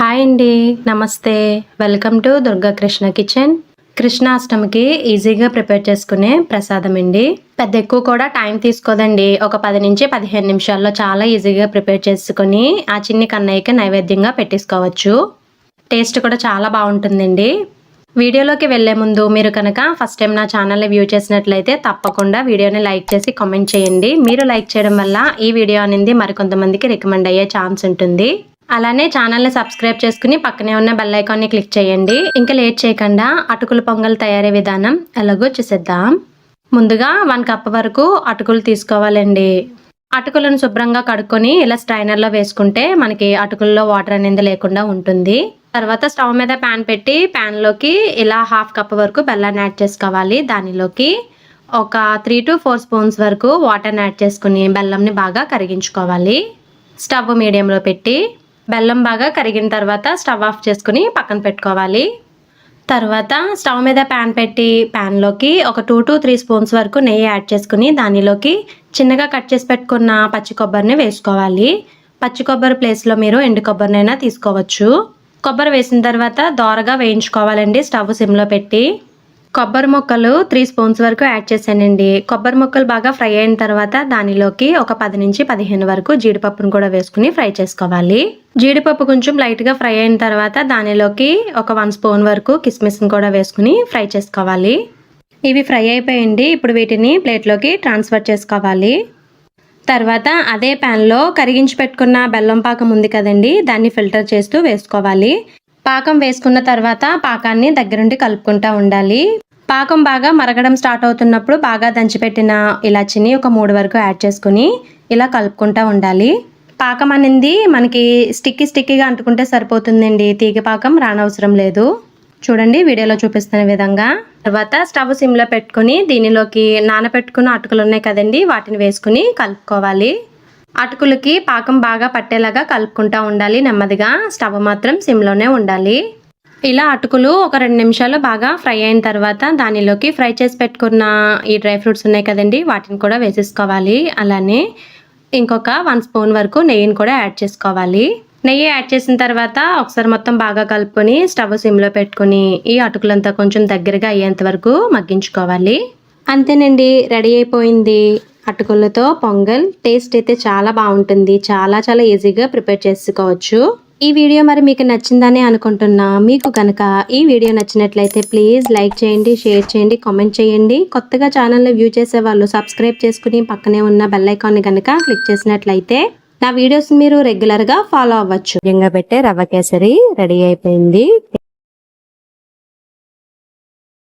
Hi అండి నమస్తే. Welcome to Durga Krishna kitchen. కృష్ణాష్టమికి ఈజీగా ప్రిపేర్ చేసుకునే ప్రసాదం అండి. పెద్ద ఎక్కువ కూడా టైం తీసుకోదండి. ఒక పది నుంచి పదిహేను నిమిషాల్లో చాలా ఈజీగా ప్రిపేర్ చేసుకుని ఆ చిన్ని కన్నయ్యకి నైవేద్యంగా పెట్టేసుకోవచ్చు. టేస్ట్ కూడా చాలా బాగుంటుందండి. వీడియోలోకి వెళ్ళే ముందు మీరు కనుక ఫస్ట్ టైం నా ఛానల్ని వ్యూ చేసినట్లయితే తప్పకుండా వీడియోని లైక్ చేసి కామెంట్ చేయండి. మీరు లైక్ చేయడం వల్ల ఈ వీడియో అనేది మరికొంతమందికి రికమెండ్ అయ్యే ఛాన్స్ ఉంటుంది. అలానే ఛానల్ని సబ్స్క్రైబ్ చేసుకుని పక్కనే ఉన్న బెల్ ఐకాన్ని క్లిక్ చేయండి. ఇంకా లేట్ చేయకుండా అటుకుల పొంగల్ తయారీ విధానం ఎలాగో చూసేద్దాం. ముందుగా వన్ కప్ వరకు అటుకులు తీసుకోవాలండి. అటుకులను శుభ్రంగా కడుక్కొని ఇలా స్ట్రైనర్లో వేసుకుంటే మనకి అటుకుల్లో వాటర్ అనేది లేకుండా ఉంటుంది. తర్వాత స్టవ్ మీద ప్యాన్ పెట్టి ప్యాన్లోకి ఇలా హాఫ్ కప్ వరకు బెల్లాన్ని యాడ్ చేసుకోవాలి. దానిలోకి ఒక త్రీ టు ఫోర్ స్పూన్స్ వరకు వాటర్ని యాడ్ చేసుకుని బెల్లంని బాగా కరిగించుకోవాలి. స్టవ్ మీడియంలో పెట్టి బెల్లం బాగా కరిగిన తర్వాత స్టవ్ ఆఫ్ చేసుకుని పక్కన పెట్టుకోవాలి. తర్వాత స్టవ్ మీద ప్యాన్ పెట్టి ప్యాన్లోకి ఒక టూ టు త్రీ స్పూన్స్ వరకు నెయ్యి యాడ్ చేసుకుని దానిలోకి చిన్నగా కట్ చేసి పెట్టుకున్న పచ్చి కొబ్బరిని వేసుకోవాలి. పచ్చి కొబ్బరి ప్లేస్లో మీరు ఎండు కొబ్బరినైనా తీసుకోవచ్చు. కొబ్బరి వేసిన తర్వాత దోరగా వేయించుకోవాలండి స్టవ్ సిమ్లో పెట్టి. కొబ్బరి ముక్కలు త్రీ స్పూన్స్ వరకు యాడ్ చేశానండి. కొబ్బరి ముక్కలు బాగా ఫ్రై అయిన తర్వాత దానిలోకి ఒక పది నుంచి పదిహేను వరకు జీడిపప్పును కూడా వేసుకుని ఫ్రై చేసుకోవాలి. జీడిపప్పు కొంచెం లైట్గా ఫ్రై అయిన తర్వాత దానిలోకి ఒక వన్ స్పూన్ వరకు కిస్మిస్ని కూడా వేసుకుని ఫ్రై చేసుకోవాలి. ఇవి ఫ్రై అయిపోయింది. ఇప్పుడు వీటిని ప్లేట్లోకి ట్రాన్స్ఫర్ చేసుకోవాలి. తర్వాత అదే ప్యాన్లో కరిగించి పెట్టుకున్న బెల్లం పాకం ఉంది కదండి దాన్ని ఫిల్టర్ చేస్తూ వేసుకోవాలి. పాకం వేసుకున్న తర్వాత పాకాన్ని దగ్గరుండి కలుపుకుంటూ ఉండాలి. పాకం బాగా మరగడం స్టార్ట్ అవుతున్నప్పుడు బాగా దంచిపెట్టిన ఇలాచిని ఒక మూడు వరకు యాడ్ చేసుకుని ఇలా కలుపుకుంటూ ఉండాలి. పాకం అనేది మనకి స్టిక్కీ స్టిక్కీగా అంటుకుంటే సరిపోతుందండి. తీగ పాకం రానవసరం లేదు. చూడండి వీడియోలో చూపిస్తున్న విధంగా. తర్వాత స్టవ్ సిమ్లో పెట్టుకుని దీనిలోకి నానబెట్టుకున్న అటుకులు ఉన్నాయి కదండి వాటిని వేసుకుని కలుపుకోవాలి. అటుకులకి పాకం బాగా పట్టేలాగా కలుపుకుంటూ ఉండాలి నెమ్మదిగా. స్టవ్ మాత్రం సిమ్లోనే ఉండాలి. ఇలా అటుకులు ఒక రెండు నిమిషాలు బాగా ఫ్రై అయిన తర్వాత దానిలోకి ఫ్రై చేసి పెట్టుకున్న ఈ డ్రై ఫ్రూట్స్ ఉన్నాయి కదండి వాటిని కూడా వేసేసుకోవాలి. అలానే ఇంకొక వన్ స్పూన్ వరకు నెయ్యిని కూడా యాడ్ చేసుకోవాలి. నెయ్యి యాడ్ చేసిన తర్వాత ఒకసారి మొత్తం బాగా కలుపుకొని స్టవ్ సిమ్లో పెట్టుకొని ఈ అటుకులంతా కొంచెం దగ్గరగా అయ్యేంత వరకు మగ్గించుకోవాలి. అంతేనండి రెడీ అయిపోయింది. అటుకులతో పొంగల్ టేస్ట్ అయితే చాలా బాగుంటుంది. చాలా చాలా ఈజీగా ప్రిపేర్ చేసుకోవచ్చు. ఈ వీడియో మరి మీకు నచ్చిందని అనుకుంటున్నా. మీకు కనుక ఈ వీడియో నచ్చినట్లయితే ప్లీజ్ లైక్ చేయండి షేర్ చేయండి కామెంట్ చేయండి. కొత్తగా ఛానల్లో వ్యూ చేసే వాళ్ళు సబ్స్క్రైబ్ చేసుకుని పక్కనే ఉన్న బెల్ ఐకాన్ని కనుక క్లిక్ చేసినట్లయితే నా వీడియోస్ మీరు రెగ్యులర్గా ఫాలో అవ్వచ్చు. పెట్టే రవ్వ కేసరి రెడీ అయిపోయింది.